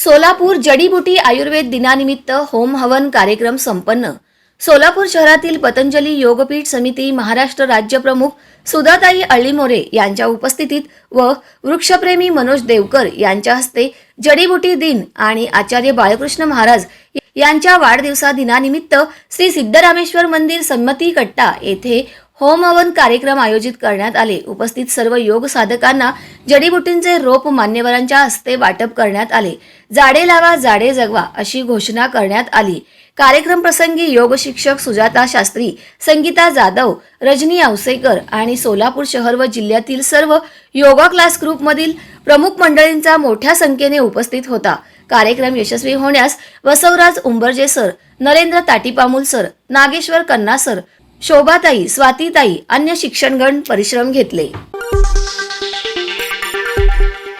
सोलापूर जडीबुटी आयुर्वेद दिनानिमित्त होम हवन कार्यक्रम संपन्न. सोलापूर शहरातील पतंजली योगपीठ समिती महाराष्ट्र राज्य प्रमुख सुधाताई अळीमोरे यांच्या उपस्थितीत व वृक्षप्रेमी मनोज देवकर यांच्या हस्ते जडीबुटी दिन आणि आचार्य बाळकृष्ण महाराज यांच्या वाढदिवसा दिनानिमित्त श्री सिद्धरामेश्वर मंदिर संमती कट्टा येथे होम हवन कार्यक्रम आयोजित करण्यात आले. उपस्थित सर्व योग साधकांना जडीबुटींचे रोप मान्यवरांच्या हस्ते वाटप करण्यात आले. जाडे लावा जाडे जगवा अशी घोषणा करण्यात आली. कार्यक्रम प्रसंगी योग शिक्षक सुजाता शास्त्री संगीता जाधव रजनी आवसेकर आणि सोलापूर शहर व जिल्ह्यातील सर्व योगा क्लास ग्रुपमधील प्रमुख मंडळींचा मोठ्या संख्येने उपस्थित होता. कार्यक्रम यशस्वी होण्यास Vasavraj Umbarje sir Narendra Tatipamul sir Nageshwar Kanna sir Shobhatai स्वातीताई अन्य शिक्षणगण परिश्रम घेतले.